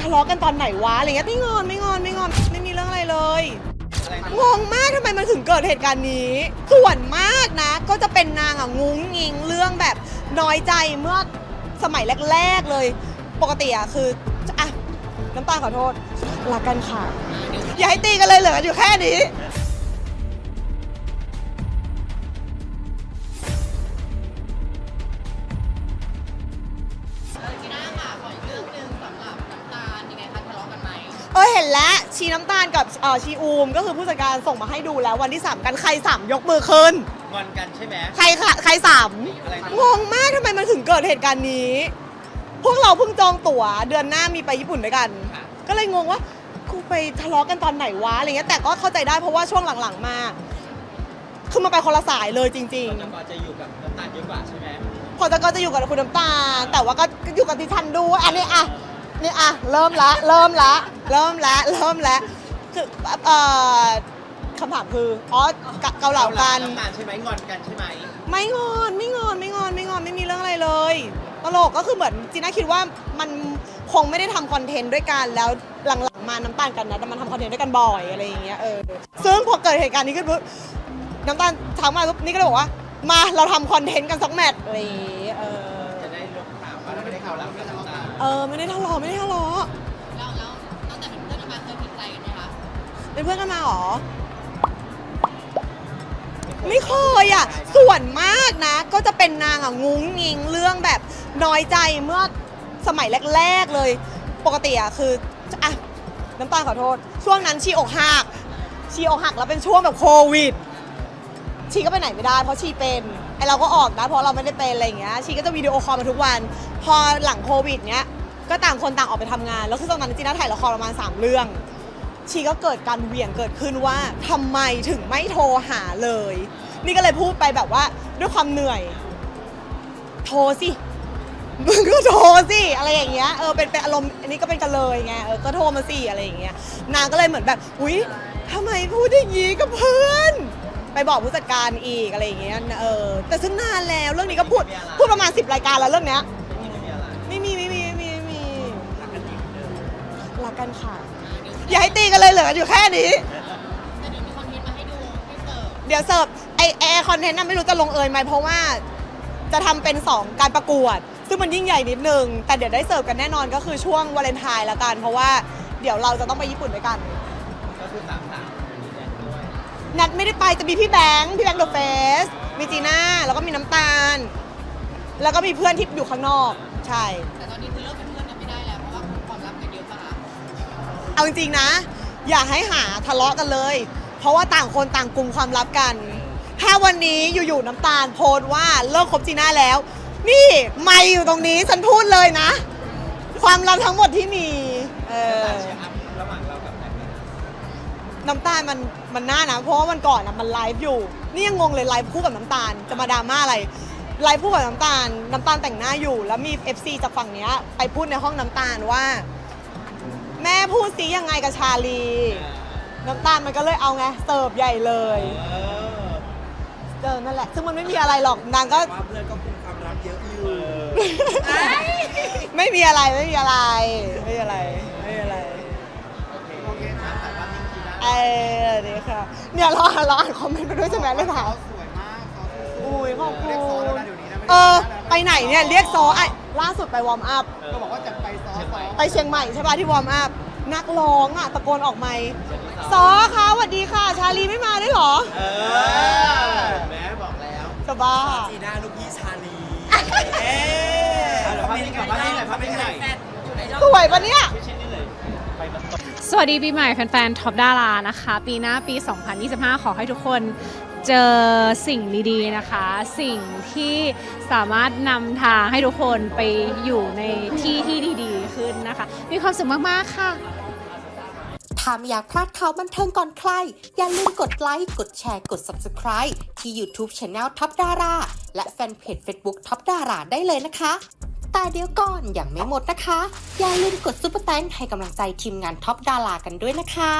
ทะเลาะกันตอนไหนวะอะไรเงี้ยไม่งอนไม่งอนไม่งอนไม่มีเรื่องอะไรเลยงงมากทำไมมันถึงเกิดเหตุการณ์นี้ ส่วนมากนะ ก็จะเป็นนางอะงุ้งงิงเรื่องแบบน้อยใจเมื่อสมัยแรกๆเลย ปกติอะคืออะน้ำตาลขอโทษรักกันค่ะ อย่าให้ตีกันเลยเหลืออยู่แค่นี้ ห็นแล้วชีน้ำตาลกับเออชีอูม ก็คือผู้จัดการส่งมาให้ดูแล้ววันที่สามกันใครสามยกมือขึ้น งอนกันใช่ไหม ใครค่ะใครสามอะไรนะ งงมากทำไมมันถึงเกิดเหตุการณ์นี้ พวกเราเพิ่งจองตั๋ว เดือนหน้ามีไปญี่ปุ่นด้วยกันก็เลยงงว่ากูไปทะเลาะกันตอนไหนวะอะไรเงี้ยแต่ก็เข้าใจได้เพราะว่าช่วงหลังๆมาคือมันไปคนละสายเลยจริงตอนก็จะอยู่กับน้ำตาลเยอะกว่าใช่ไหม ๆ พอจะก็จะอยู่กับคุณน้ำตาลแต่ว่าก็อยู่กับดิฉันด้วยอันนี้อะ นี่อะเริ่มละเริ่มละเริ่มละเริ่มละคือเอ่อคำถามคืออ๋อเกเกาเหลากันน้ำตาลใช่ไหมงอนกันใช่ไหมไม่งอนไม่งอนไม่งอนไม่งอนไม่มีเรื่องอะไรเลยตลกก็คือเหมือนจีน่าคิดว่ามันคงไม่ได้ทำคอนเทนต์ด้วยกันแล้วหลังๆมาน้ำตาลกันนะแต่มันทำคอนเทนต์ด้วยกันบ่อยอะไรอย่างเงี้ยเออซึ่งพอเกิดเหตุการณ์นี้ขึ้นปุ๊บน้ำตาลถามมาปุ๊บนี่ก็เลยบอกว่า มาเราทำคอนเทนต์กันสักแมตช์อะไรอย่างเงี้ยเออ จะได้ลบข่าวว่าเราไม่ได้ข่าวแล้วกับน้ำตาล เออไม่ได้ทะเลาะไม่ได้ทะเลาะแล้วแล้วตั้งแต่เป็นเพื่อนกันมาเคยผิดใจกันไหมคะเป็นเพื่อนกันมาเหรอ ไม่เคยอะ ส่วนมากนะ ก็จะเป็นนางอะงุ้งงิงเรื่องแบบน้อยใจเมื่อสมัยแรก ๆเลย ปกติอะคืออะน้ำตาลขอโทษ ช่วงนั้นชีอกหักชีอกหักแล้วเป็นช่วงแบบโควิด ชีก็ไปไหนไม่ได้เพราะชีเป็น ไอเราก็ออกนะเพราะเราไม่ได้เป็นอะไรอย่างเงี้ยชีก็จะวิดีโอคอลมาทุกวัน พอหลังโควิดเนี้ยก็ต่างคนต่างออกไปทำงาน แล้วคือตอนนั้นจีน่าถ่ายละครประมาณ 3 เรื่อง ชีก็เกิดการเหวี่ยงเกิดขึ้นว่าทำไมถึงไม่โทรหาเลย นี่ก็เลยพูดไปแบบว่าด้วยความเหนื่อย โทรสิ มึงก็โทรสิอะไรอย่างเงี้ยเออเป็นเป็นอารมณ์อันนี้ก็เป็นกันเลยไงเออก็โทรมาสิอะไรอย่างเงี้ยนางก็เลยเหมือนแบบอุ๊ยทำไมพูดอย่างงี้กับเพื่อน ไปบอกผู้จัดการอีกอะไรอย่างเงี้ยเออแต่ซึ่งนานแล้วเรื่องนี้ก็พูดพูดประมาณ 10 รายการแล้วเรื่องเนี้ยไม่มีไม่มีไม่มีไม่มีรักกันหลักกันค่ะ อย่าให้ตีกันเลยเหลืออยู่แค่นี้ แต่เดี๋ยวมีคอนเทนต์มาให้ดูให้เสิร์ฟเดี๋ยวเสิร์ฟไอแอร์คอนเทนต์น่ะไม่รู้จะลงเอยไหมเพราะว่าจะทำเป็น 2 การประกวด ซึ่งมันยิ่งใหญ่นิดนึง แต่เดี๋ยวได้เสิร์ฟกันแน่นอนก็คือช่วงวาเลนไทน์ละกัน เพราะว่าเดี๋ยวเราจะต้องไปญี่ปุ่นด้วยกัน ก็คือสามสาม นัดไม่ได้ไปจะมีพี่แบงค์พี่แบงค์เดอะเฟสมีจีน่าแล้วก็มีน้ำตาล แล้วก็มีเพื่อนที่อยู่ข้างนอก ใช่ แต่ตอนนี้คือเลิกเป็นเพื่อนกันไม่ได้แล้วเพราะว่าความลับกันเยอะปะคะเอาจริงๆนะ อย่าให้หาทะเลาะกันเลย เพราะว่าต่างคนต่างกลุ่มความลับกัน ถ้าวันนี้อยู่ๆน้ำตาลโพสต์ว่าเลิกคบจีน่าแล้ว นี่ไม่อยู่ตรงนี้ฉันพูดเลยนะ ความลับทั้งหมดที่มี เออเชียร์อัพระหว่างเรากับแบงค์น้ำตาลมัน มันน่านะ เพราะว่าวันก่อนอะมันไลฟ์อยู่ นี่ยังงงเลยไลฟ์คู่กับน้ำตาล จะมาดราม่าอะไร ไลฟ์คู่กับน้ำตาล น้ำตาลแต่งหน้าอยู่ แล้วมี FC จากฝั่งเนี้ยไปพูดในห้องน้ำตาลว่า แม่พูดซิยังไงกับชาลี น้ำตาลมันก็เลยเอาไงเสิร์ฟใหญ่เลยเออเออนั่นแหละ ซึ่งมันไม่มีอะไรหรอกนางก็ ว่าเพื่อนก็คุมความรักเยอะอยู่ ไม่มีอะไรไม่มีอะไร ไม่มีอะไร เออดีค่ะ เนี่ยเราอ่านเราอ่านคอมเมนต์ไปด้วยใช่ไหมเลยถามเขาสวยมากเขาสวยอุ้ยขอบคุเรียกซอณแล้วนะเดี๋ยวนี้นะม่ด้เออนะไปไหนเนี่ยเรียกซอไอ้ล่าสุดไปวอร์มอัพ ก็บอกว่าจะไปซอซอไปเชียงใหม่ใช่ป่ะที่วอร์มอัพ นักร้องอะตะโกนออกไมค์ซอคะสวัสดีค่ะ ชาลีไม่มาได้วยเหรอเออแม่บอกแล้วจะบ้าจีน่าลูกพี่ชาลี เอ๊ะเดี๋ยวภาพนี้ก่อนภาพนี้หน่อยภาพนี้หน่อย สวยปะเนี่ยชิ้นนี้เลยไปมันตก สวัสดีปีใหม่แฟนๆท็อปดารานะคะ ปีหน้าปี 2025 ขอให้ทุกคนเจอสิ่งดีๆนะคะ สิ่งที่สามารถนำทางให้ทุกคนไปอยู่ในที่ที่ดีๆ ขึ้นนะคะ มีความสุขมากๆค่ะ ถ้าไม่อยากพลาดข่าวบันเทิงก่อนใคร อย่าลืมกดไลค์ กดแชร์ กด Subscribe ที่ YouTube Channel ท็อปดาราและแฟนเพจ Facebook ท็อปดาราได้เลยนะคะ แต่เดี๋ยวก่อนอย่างไม่หมดนะคะ อย่าลืมกดซุปเปอร์แตงให้กำลังใจทีมงานท็อปดารากันด้วยนะคะ